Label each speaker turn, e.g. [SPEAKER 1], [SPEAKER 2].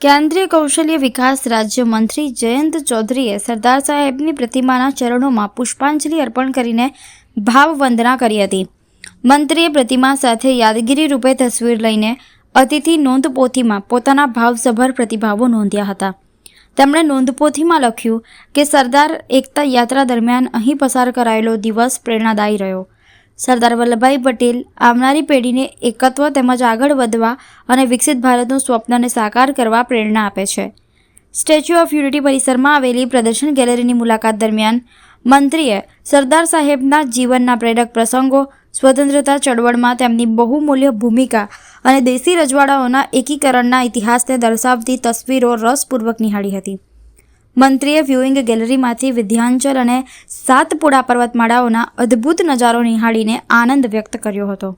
[SPEAKER 1] કેન્દ્રીય કૌશલ્ય વિકાસ રાજ્યમંત્રી જયંત ચૌધરીએ સરદાર સાહેબની પ્રતિમાના ચરણોમાં પુષ્પાંજલિ અર્પણ કરીને ભાવવંદના કરી હતી. મંત્રીએ પ્રતિમા સાથે યાદગીરી રૂપે તસવીર લઈને અતિથિ નોંધપોથીમાં પોતાના ભાવસભર પ્રતિભાવો નોંધ્યા હતા. તેમણે નોંધપોથીમાં લખ્યું કે, સરદાર એકતા યાત્રા દરમિયાન અહીં પસાર કરાયેલો દિવસ પ્રેરણાદાયી રહ્યો. સરદાર વલ્લભભાઈ પટેલ આવનારી પેઢીને એકત્વ તેમજ આગળ વધવા અને વિકસિત ભારતનું સ્વપ્નને સાકાર કરવા પ્રેરણા આપે છે. સ્ટેચ્યુ ઓફ યુનિટી પરિસરમાં આવેલી પ્રદર્શન ગેલેરીની મુલાકાત દરમિયાન મંત્રીએ સરદાર સાહેબના જીવનના પ્રેરક પ્રસંગો, સ્વતંત્રતા ચળવળમાં તેમની બહુમૂલ્ય ભૂમિકા અને દેશી રજવાડાઓના એકીકરણના ઇતિહાસને દર્શાવતી તસવીરો રસપૂર્વક નિહાળી હતી. મંત્રીએ વ્યુઇંગ ગેલેરીમાંથી વિધ્યાંચલ અને સાતપુડા પર્વતમાળાઓના અદ્ભુત નજારો નિહાળીને આનંદ વ્યક્ત કર્યો હતો.